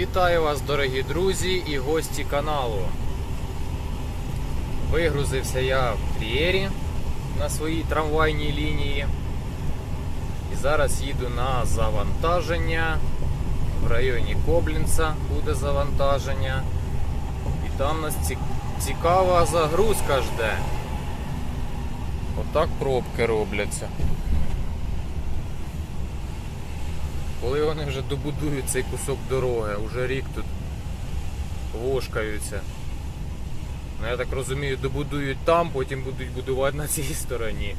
Вітаю вас, дорогі друзі і гості каналу. Вигрузився я в Трієрі на своїй трамвайній лінії. І зараз їду на завантаження. В районі Коблінца буде завантаження. І там нас цікава загрузка жде. Отак пробки робляться. Коли вони вже добудують цей кусок дороги, уже рік тут вошкаються. Ну я так розумію, добудують там, потім будуть будувати на цій стороні.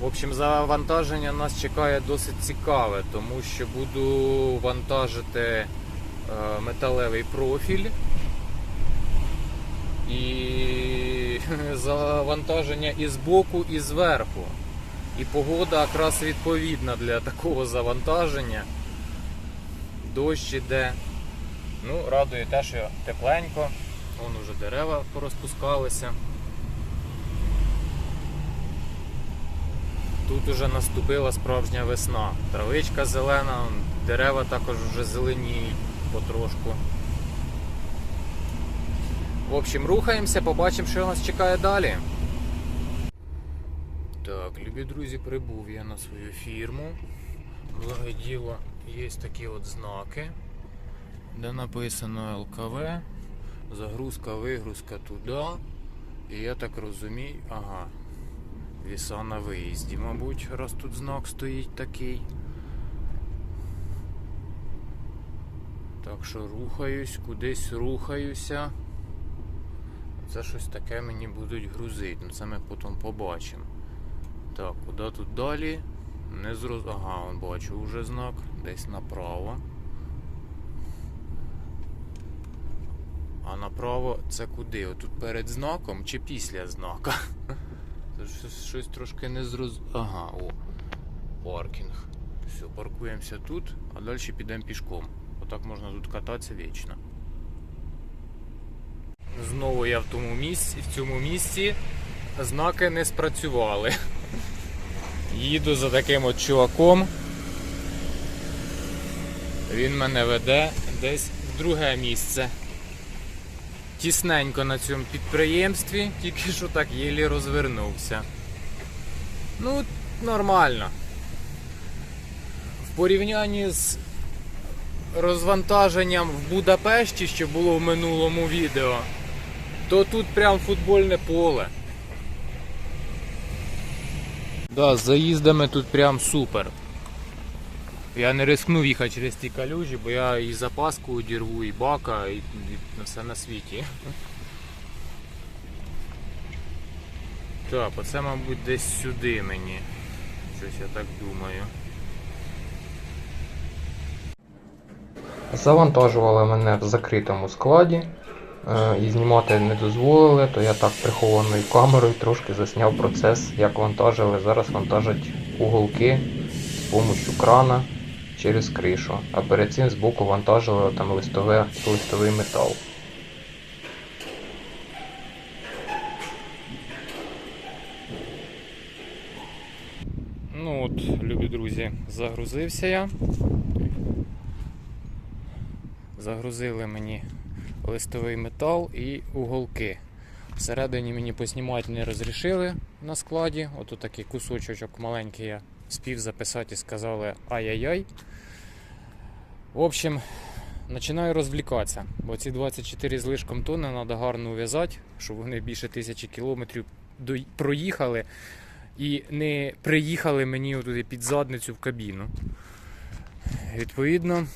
В общем, завантаження нас чекає досить цікаве, тому що буду вантажити е, металевий профіль і завантаження і збоку, і зверху. І погода якраз відповідна для такого завантаження. Дощ іде. Ну, радує те, що тепленько. Вон уже дерева порозпускалися. Тут уже наступила справжня весна. Травичка зелена, дерева також вже зеленіють потрошку. В общем, рухаємося, побачимо, що нас чекає далі. Так, любі друзі, прибув я на свою фірму. Благо діло, є такі от знаки, де написано ЛКВ, загрузка, вигрузка туди. І я так розумію, ага, віса на виїзді, мабуть, раз тут знак стоїть такий. Так що рухаюсь, кудись рухаюся. Це щось таке мені будуть грузити, ну це ми потім побачимо. Так, куди тут далі? Не зроз... Ага, он бачу вже знак. Десь направо. А направо це куди? Отут перед знаком чи після знака? Щось, щось трошки не зроз... Ага, о. Паркінг. Все, паркуємося тут, а далі підемо пішком. Отак можна тут кататися вічно. Знову я в тому місці, в цьому місці знаки не спрацювали. Їду за таким от чуваком. Він мене веде десь в друге місце. Тісненько на цьому підприємстві, тільки що так єлі розвернувся. Ну, нормально. В порівнянні з розвантаженням в Будапешті, що було в минулому відео, то тут прям футбольне поле. Да, з заїздами тут прям супер. Я не рискнув їхати через ті калюжі, бо я і запаску одірву, і бака, і, і все на світі. Так, оце, мабуть, десь сюди мені. Щось я так думаю. Завантажували мене в закритому складі і знімати не дозволили, то я так прихованою камерою трошки засняв процес, як вантажили. Зараз вантажать уголки з допомогою крана через кришу. А перед цим збоку вантажили там листове, листовий метал. Ну от, любі друзі, загрузився я. Загрузили мені листовий метал і уголки. Всередині мені поснімати не розрішили на складі. Ото такий кусочок маленький я спів записати і сказали ай-яй-яй. В общем, починаю розвлікатися, бо ці 24 з лишком тонни треба гарно ув'язати, щоб вони більше тисячі кілометрів проїхали і не приїхали мені туди під задницю в кабіну. Відповідно,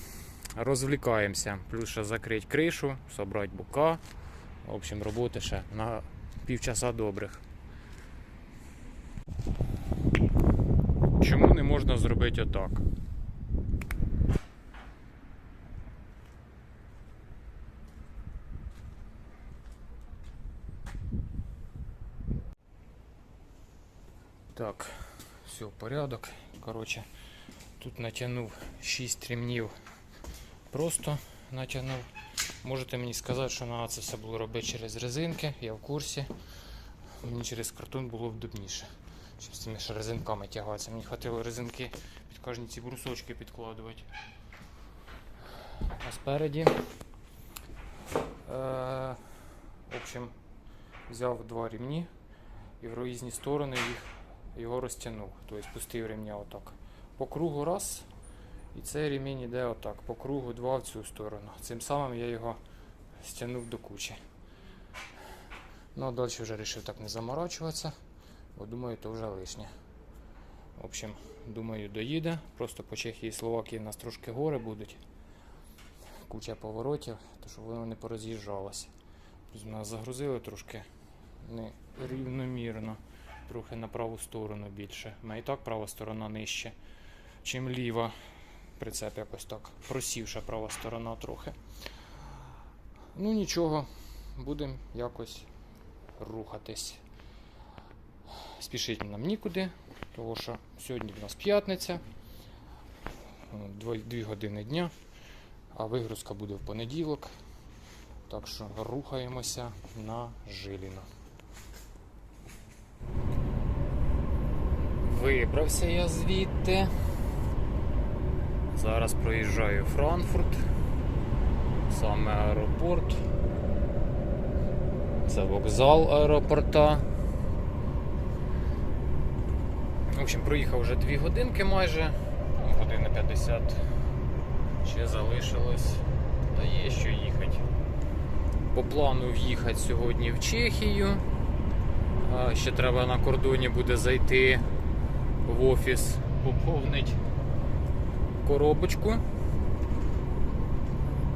розвлікаємося. Плюс ще закрити кришу, собрати бука. В общем, роботи ще на півчаса добрих. Чому не можна зробити отак? Так, все, порядок. Коротше, тут натягнув 6 ремнів. Просто натягнув. Можете мені сказати, що треба це все було робити через резинки, я в курсі. Мені через картон було вдобніше. Чим з цими резинками тягатися. Мені хватило резинки під кожні ці брусочки підкладувати. А спереді. Е, в общем, взяв два рівні і в різні сторони їх, його розтягнув. Тобто пустив ремня отак. По кругу раз. І цей ремінь йде отак. По кругу два в цю сторону. Цим самим я його стягнув до кучі. Ну а далі вже вирішив так не заморачуватися, бо думаю, то вже лишнє. В общем, думаю, доїде. Просто по Чехії і Словакії в нас трошки гори будуть. Куча поворотів, то щоб воно не пороз'їжджалося. Нас загрузили трошки нерівномірно, трохи на праву сторону більше. Мене і так права сторона нижче, чим ліва. Прицеп якось так. Просівша права сторона трохи. Ну нічого, будемо якось рухатись. Спішити нам нікуди, тому що сьогодні в нас п'ятниця, дві години дня, а вигрузка буде в понеділок. Так що рухаємося на Жиліно. Вибрався я звідти. Зараз проїжджаю Франкфурт, саме аеропорт. Це вокзал аеропорта. В общем, проїхав вже 2 годинки майже, години 50. Ще залишилось, та є що їхати. По плану в'їхати сьогодні в Чехію. Ще треба на кордоні буде зайти в офіс, поповнити коробочку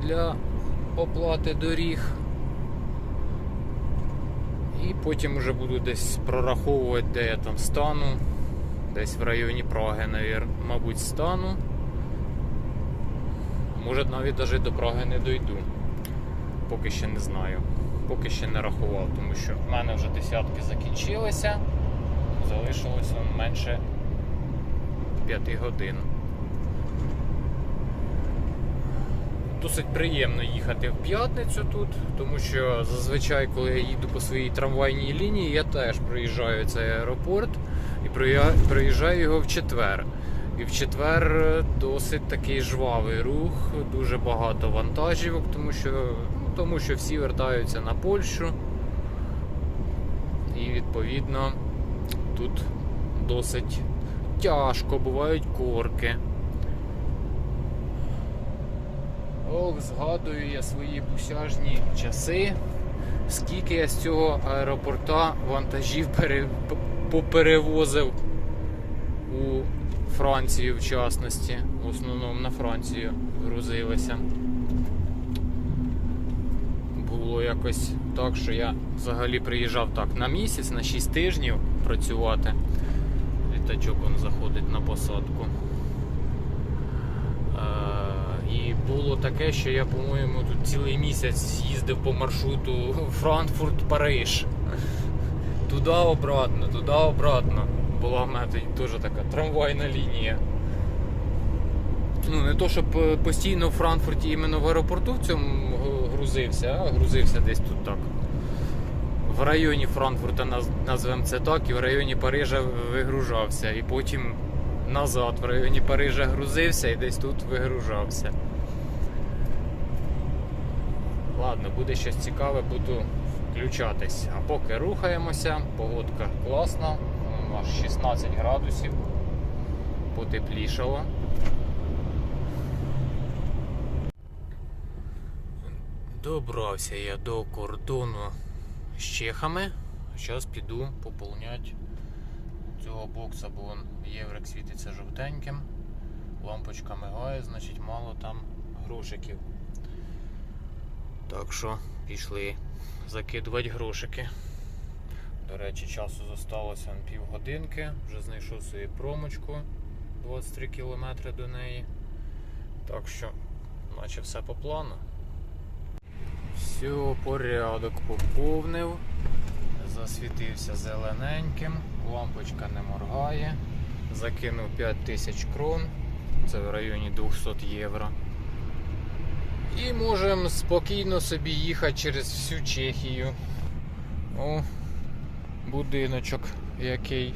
для оплати доріг. І потім вже буду десь прораховувати, де я там стану. Десь в районі Праги, мабуть, стану. Може навіть навіть до Праги не дойду. Поки ще не знаю. Поки ще не рахував, тому що в мене вже десятки закінчилися. Залишилося менше 5 годин. Досить приємно їхати в п'ятницю тут, тому що зазвичай, коли я їду по своїй трамвайній лінії, я теж проїжджаю цей аеропорт і проїжджаю його в четвер. І в четвер досить такий жвавий рух, дуже багато вантажівок, тому що, ну, тому що всі вертаються на Польщу. І відповідно тут досить тяжко, бувають корки. Ох, згадую я свої бусяжні часи, скільки я з цього аеропорта вантажів пере... поперевозив у Францію, в частності. В основному на Францію грузилися. Було якось так, що я взагалі приїжджав так на місяць, на 6 тижнів працювати. Літачок он заходить на посадку. І було таке, що я, по-моєму, тут цілий місяць їздив по маршруту Франкфурт-Париж. Туди обратно, туди обратно. Була в мене теж така трамвайна лінія. Ну, не то, щоб е, постійно в Франкфурті іменно в аеропорту в цьому е, грузився, а грузився десь тут так. В районі Франкфурта наз- назвемо це так, і в районі Парижа вигружався. І потім назад в районі Парижа грузився і десь тут вигружався. Ладно, буде щось цікаве, буду включатись. А поки рухаємося, погодка класна, аж 16 градусів, потеплішало. Добрався я до кордону з чехами. Зараз піду поповняти цього бокса, бо он єврик світиться жовтеньким. Лампочка мигає, значить мало там грошиків. Так що пішли закидувати грошики. До речі, часу зосталося півгодинки. Вже знайшов собі промочку 23 км до неї. Так що, наче все по плану. Все, порядок поповнив. Засвітився зелененьким, лампочка не моргає. Закинув 5000 крон, це в районі 200 євро. І можемо спокійно собі їхати через всю Чехію. О, будиночок який.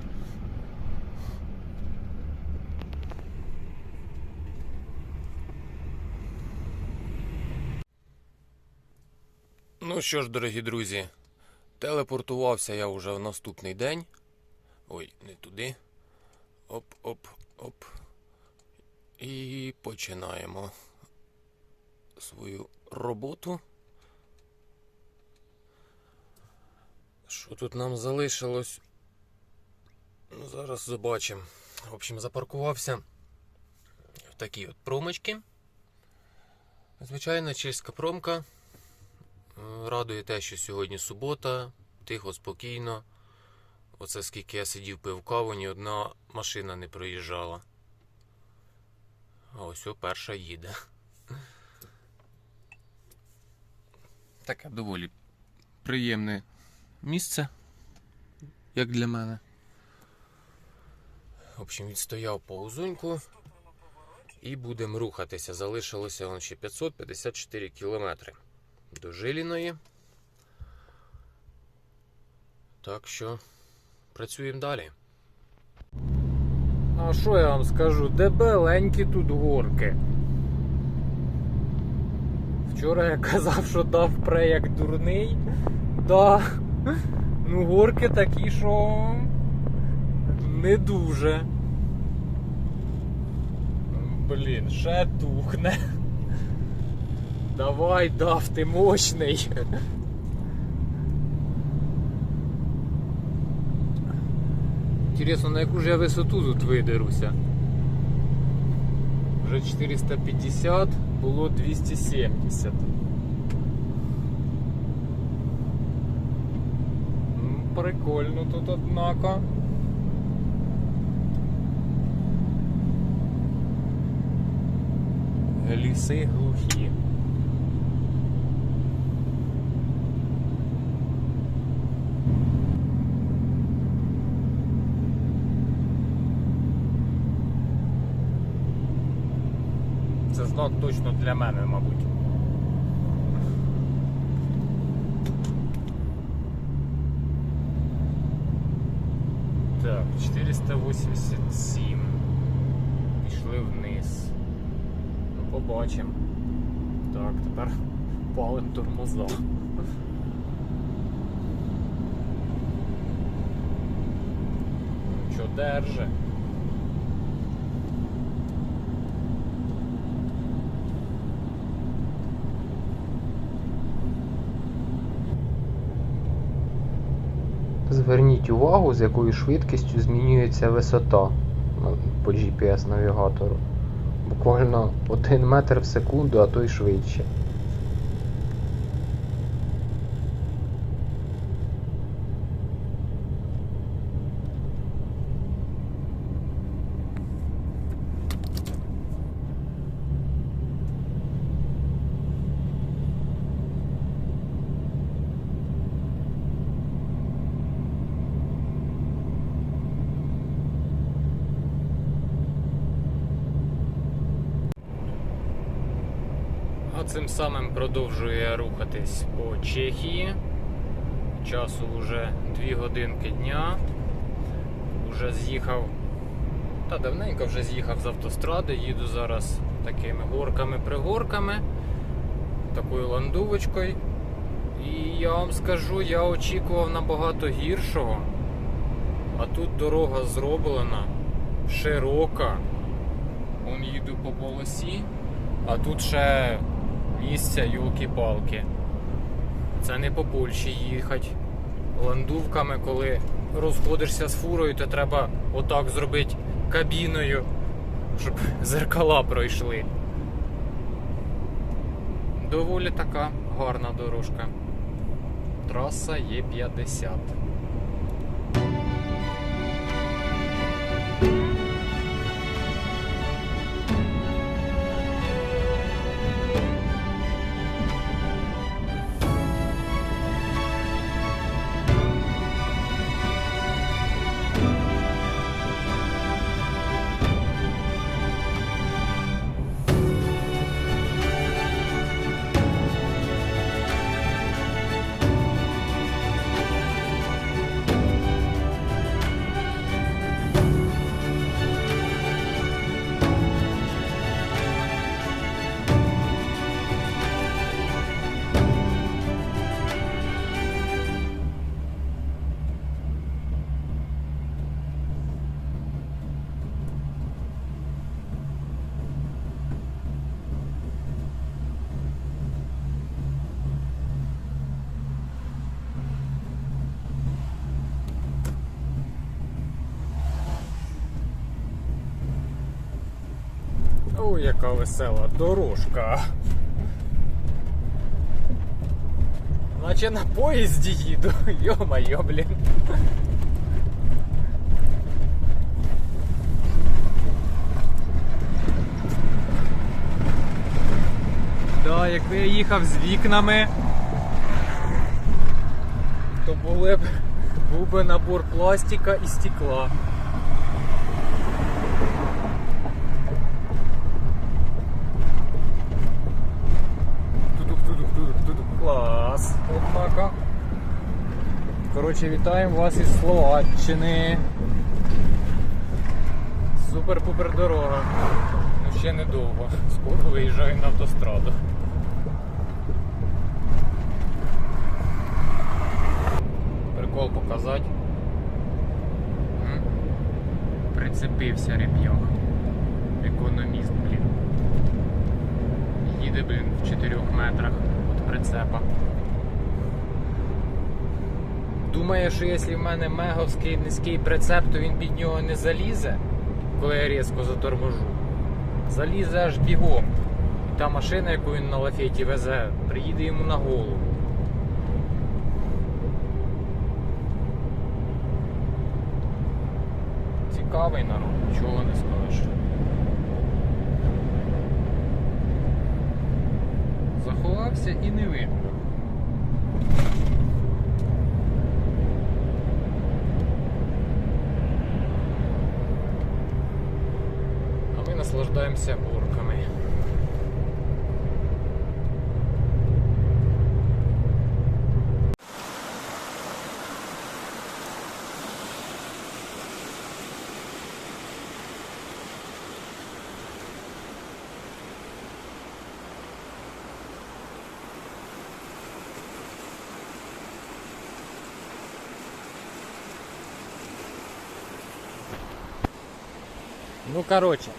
Ну що ж, дорогі друзі, телепортувався я вже в наступний день. Ой, не туди. Оп, оп, оп. І починаємо свою роботу. Що тут нам залишилось? Ну, зараз побачимо. В общем, запаркувався в такій от промочці. Звичайна чеська промка. Радує те, що сьогодні субота, тихо, спокійно. Оце скільки я сидів пив каву, ні одна машина не проїжджала. А ось о перша їде. Таке доволі приємне місце, як для мене. В общем, відстояв паузуньку і будемо рухатися. Залишилося вон ще 554 кілометри до Жиліної. Так що працюємо далі. А що я вам скажу? Дебеленькі тут горки. Вчора я казав, що дав пре як дурний. Да. Ну, горки такі, що не дуже. Блін, ще тухне. Давай, дав, ти мощний. Інтересно, на яку ж я висоту тут видеруся? Вже 450, було 270. Ну, Прикольно тут, однако. Ліси глухі. Знак точно для мене, мабуть. Так, 487. Пішли вниз. Ну, побачимо. Так, тепер палим тормоза. Що держи? Зверніть увагу, з якою швидкістю змінюється висота по GPS-навігатору. Буквально 1 метр в секунду, а то й швидше. А цим самим продовжує рухатись по Чехії. Часу вже 2 годинки дня. Уже з'їхав, та давненько вже з'їхав з автостради, їду зараз такими горками-пригорками, такою ландувочкою. І я вам скажу, я очікував набагато гіршого. А тут дорога зроблена, широка. Он їду по полосі, а тут ще місця, юлки-палки. Це не по Польщі їхати ландувками, коли розходишся з фурою, то треба отак зробити кабіною, щоб зеркала пройшли. Доволі така гарна дорожка. Траса Є50. О, яка весела дорожка. Наче на поїзді їду. Йо-моє, блін. Да, якби я їхав з вікнами, то були б, був би набор пластика і стекла. Коротше, вітаємо вас із Словаччини. Супер-пупер дорога. Ну ще недовго. Скоро виїжджаю на автостраду. Прикол показати. Прицепився реп'ях. Економіст, блін. Їде, блін, в 4 метрах від прицепа. Думає, що якщо в мене меговський низький прицеп, то він під нього не залізе, коли я різко заторможу. Залізе аж бігом. І та машина, яку він на лафеті везе, приїде йому на голову. Цікавий народ, нічого не скажеш. Заховався і не видно. А ми наслаждаємося горками. Ну, короче.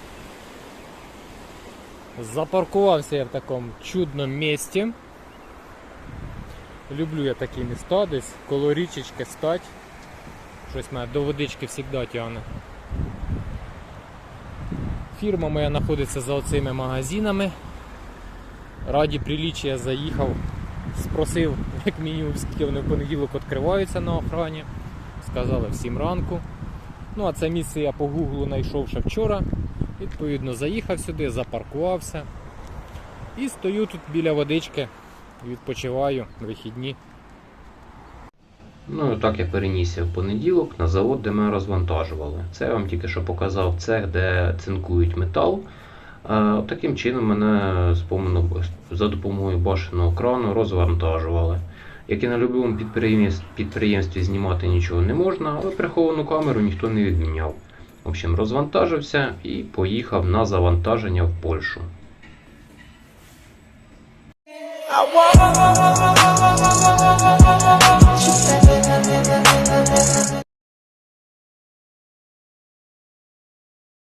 Запаркувався я в такому чудному місці. Люблю я такі міста десь коло річечки стать. Щось мене до водички завжди тягне. Фірма моя знаходиться за оцими магазинами. Раді приліччя заїхав, спросив, як мінімум, скільки вони в понеділок відкриваються на охрані. Сказали в 7 ранку. Ну, а це місце я по гуглу знайшов ще вчора. Відповідно, заїхав сюди, запаркувався. І стою тут біля водички, відпочиваю вихідні. Ну і так я перенісся в понеділок на завод, де ми розвантажували. Це я вам тільки що показав цех, де цинкують метал. Таким чином мене за допомогою башеного крану розвантажували. Як і на будь-якому підприємстві знімати нічого не можна, але приховану камеру ніхто не відміняв. В общем, розвантажився і поїхав на завантаження в Польщу.